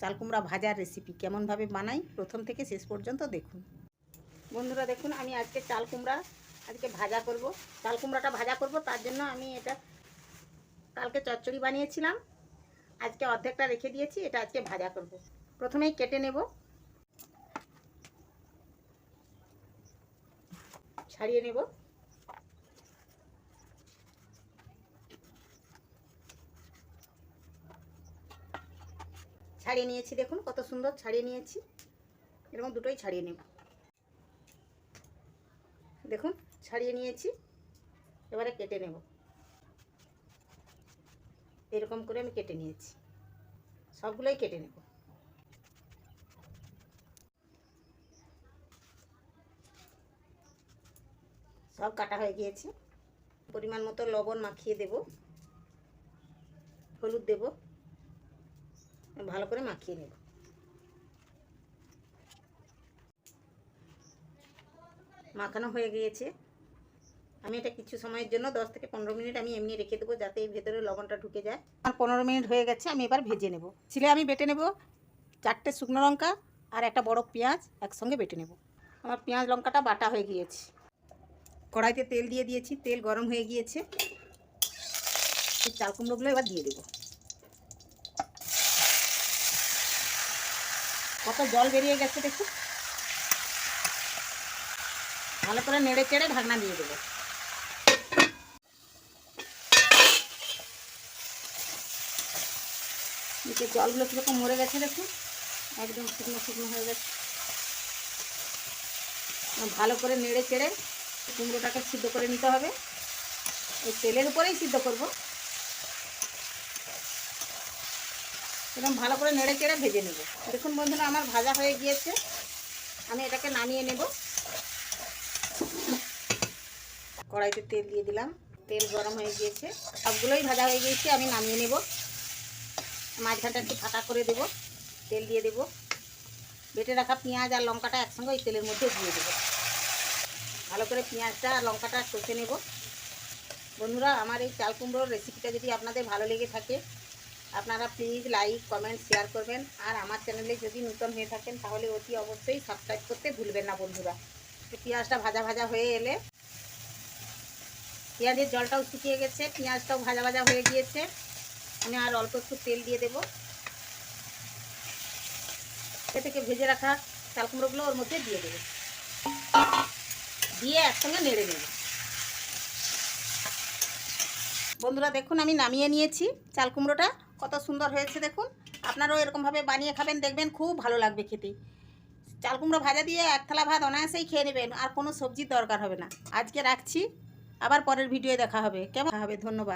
চাল কুমড়া ভাজার রেসিপি কেমনভাবে বানাই, প্রথম থেকে শেষ পর্যন্ত দেখুন। বন্ধুরা দেখুন, আমি আজকে চাল কুমড়া আজকে ভাজা করব। চাল কুমড়াটা ভাজা করব, তার জন্য আমি এটা কালকে চচ্চড়ি বানিয়েছিলাম। আজকে অর্ধেকটা রেখে দিয়েছি, এটা আজকে ভাজা করব। প্রথমেই কেটে নেব। ছাড়িয়ে নেব। ছাড়িয়ে নিয়েছি, দেখুন কত সুন্দর ছাড়িয়ে নিয়েছি। এরকম দুটোই ছাড়িয়ে নেব। দেখুন, ছাড়িয়ে নিয়েছি, এবারে কেটে নেব। এরকম করে আমি কেটে নিয়েছি। সবগুলোই কেটে নেব। সব কাটা হয়ে গিয়েছে। পরিমাণ মতো লবণ মাখিয়ে দেব। হলুদ দেব। ভালো করে মাখিয়ে নেব। মাখানো হয়ে গিয়েছে। আমি এটা কিছু সময়ের জন্য, দশ থেকে পনেরো মিনিট আমি এমনি রেখে দেবো যাতে এই ভেতরে লবণটা ঢুকে যায়। আর পনেরো মিনিট হয়ে গেছে, আমি এবার ভেজে নেব। ছিলে আমি বেটে নেব চারটে শুকনো লঙ্কা আর একটা বড় পেঁয়াজ একসঙ্গে বেটে নেব। আমার পেঁয়াজ লঙ্কাটা বাটা হয়ে গিয়েছে। কড়াইতে তেল দিয়ে দিয়েছি, তেল গরম হয়ে গিয়েছে। চাল কুমড়োগুলো এবার দিয়ে দেবো। কত জল বেরিয়ে গেছে দেখুন ভালো করে নেড়ে চেড়ে ঢাকনা দিয়ে দেবো। নিচে জলগুলো কীরকম মরে গেছে দেখুন একদম শুকনো শুকনো হয়ে গেছে। ভালো করে নেড়ে চেড়ে কুমড়োটাকে সিদ্ধ করে নিতে হবে। এই তেলের উপরেই সিদ্ধ করব। এরকম ভালো করে নেড়ে চেড়ে ভেজে নেব। দেখুন বন্ধুরা, আমার ভাজা হয়ে গিয়েছে। আমি এটাকে নামিয়ে নেব। কড়াইতে তেল দিয়ে দিলাম। তেল গরম হয়ে গিয়েছে। সবগুলোই ভাজা হয়ে গিয়েছে, আমি নামিয়ে নেব। মাঝখানটা একটু ফাঁকা করে দেব। তেল দিয়ে দেব। বেটে রাখা পেঁয়াজ আর লঙ্কাটা একসঙ্গে ওই তেলের মধ্যে দিয়ে দেবো। ভালো করে পেঁয়াজটা আর লঙ্কাটা কষে নেব। বন্ধুরা, আমার এই চাল কুমড়োর রেসিপিটা যদি আপনাদের ভালো লেগে থাকে আপনারা প্লিজ লাইক কমেন্ট শেয়ার করবেন। আর আমার চ্যানেলে যদি নতুন হয়ে থাকেন, তাহলে অতি অবশ্যই সাবস্ক্রাইব করতে ভুলবেন না বন্ধুরা। পেঁয়াজটা ভাজা ভাজা হয়ে এলে পেঁয়াজের জলটাও শুকিয়ে গেছে, পেঁয়াজটাও ভাজা ভাজা হয়ে গিয়েছে। আমি আর অল্প একটু তেল দিয়ে দেবো। এ থেকে ভেজে রাখা চাল কুমড়োগুলো ওর মধ্যে দিয়ে দেবো। দিয়ে একসঙ্গে নেড়ে নেব। বন্ধুরা দেখুন, আমি নামিয়ে নিয়েছি চাল কুমড়োটা। কত সুন্দর হয়েছে দেখুন। আপনারাও এরকমভাবে বানিয়ে খাবেন, দেখবেন খুব ভালো লাগবে খেতে। চাল কুমড়ো ভাজা দিয়ে এক থালা ভাত অনায়াসেই খেয়ে নেবেন, আর কোনো সবজির দরকার হবে না। আজকে রাখছি, আবার পরের ভিডিও দেখা হবে। কেমন? হবে, ধন্যবাদ।